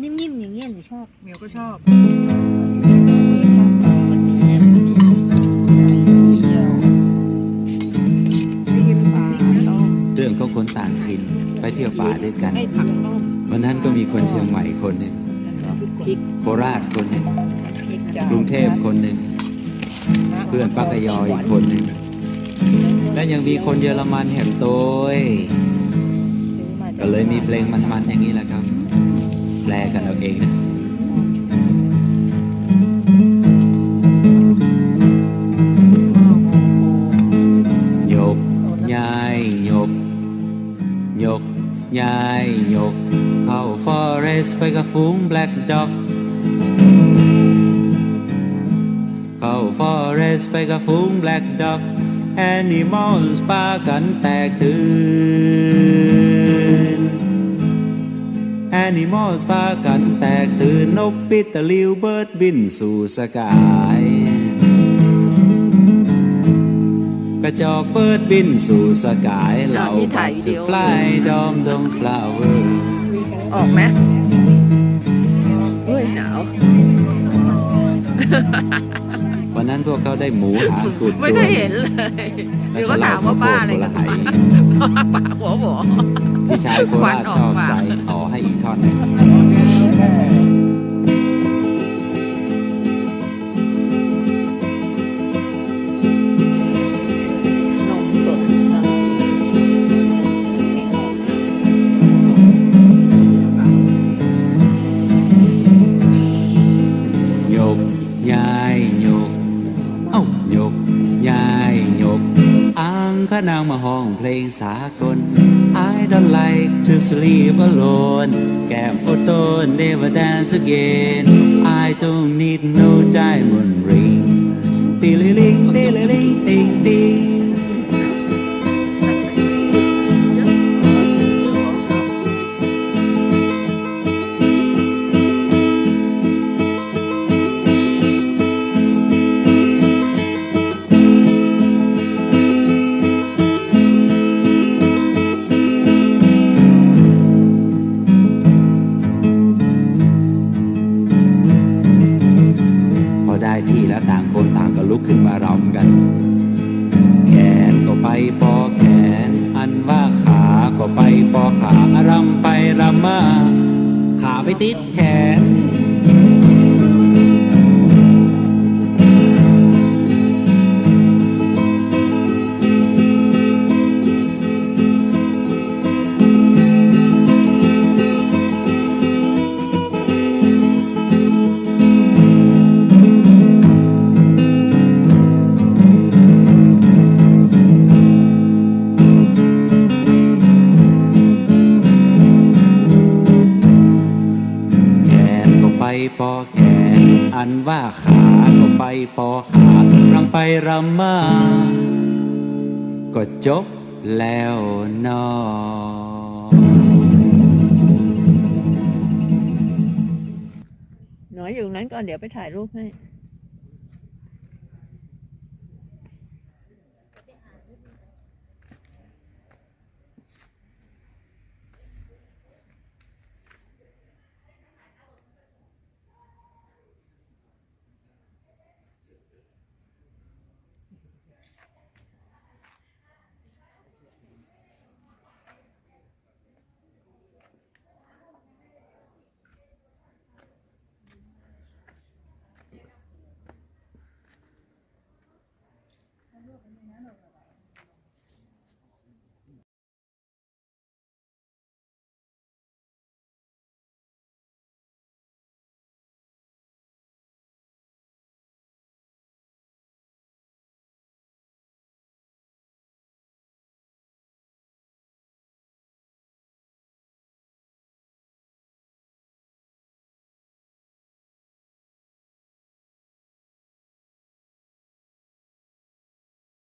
นิ่มๆอย่างเงี้ยหนูชอบ เหมียวก็ชอบไม่กินปลาต้มเรื่องของคนต่างถิ่นไปเที่ยวป่าด้วยกัน ไอ้ผักต้มวันนั้นก็มีคนเชียงใหม่คนหนึ่งพริกโคราชคนหนึ่งพริกจ้ากรุงเทพคนหนึ่งเพื่อนปักกยออีกคนหนึ่งและยังมีคนเยอรมันแห่งโตยก็เลยมีเพลงมันๆอย่างนี้แหละครับแปล กันเอาเองนะยกย้ายยกยกย้ายยก เข้าฟอเรสไปกับฝูงแบล็กด็อกเข้าฟอเรสไปกับฝูงแบล็กด็อกแอนิมอลส์ปากันแตกตื่น แอนิมอลส์ปากันแตกตื่นนกปิดตะลิวเบิร์ดบินสู่สกายกระจอกเปิดบินสู่สกายเหล่าบัตจะฟลายดอมดงฟลาวเวอร์ออกไหมเฮ้ยหนาว วันนั้นพวกเขาได้หมูหางกุดไม่ได้เห็นเลยแล้เดี๋ยววก็ก็เหล้าถามว่าป้าอะไรคนกัละนไหปากหัวหมอ พี่ชายโคราชชอบใจต่อให้อีกท่อนหนึ่งนมสดยกย้ายยกเอ้ายกย้ายยกอ้างขนางมาห้องเพลงสากล I don't like to sleep alone Can't put on, never dance again I don't need no diamond ring Ding, ding, ding, ding, ding, ding. น แขนก็ไปปอแขน อันว่าขาก็ไปปอขารำไปรำมา ขาไปติดแขน ว่าขาก็ไปปอขารำไปรำมา ก็จบแล้วนอหน่อยอยู่นั้นก่อนเดี๋ยวไปถ่ายรูปให้ open the manor room.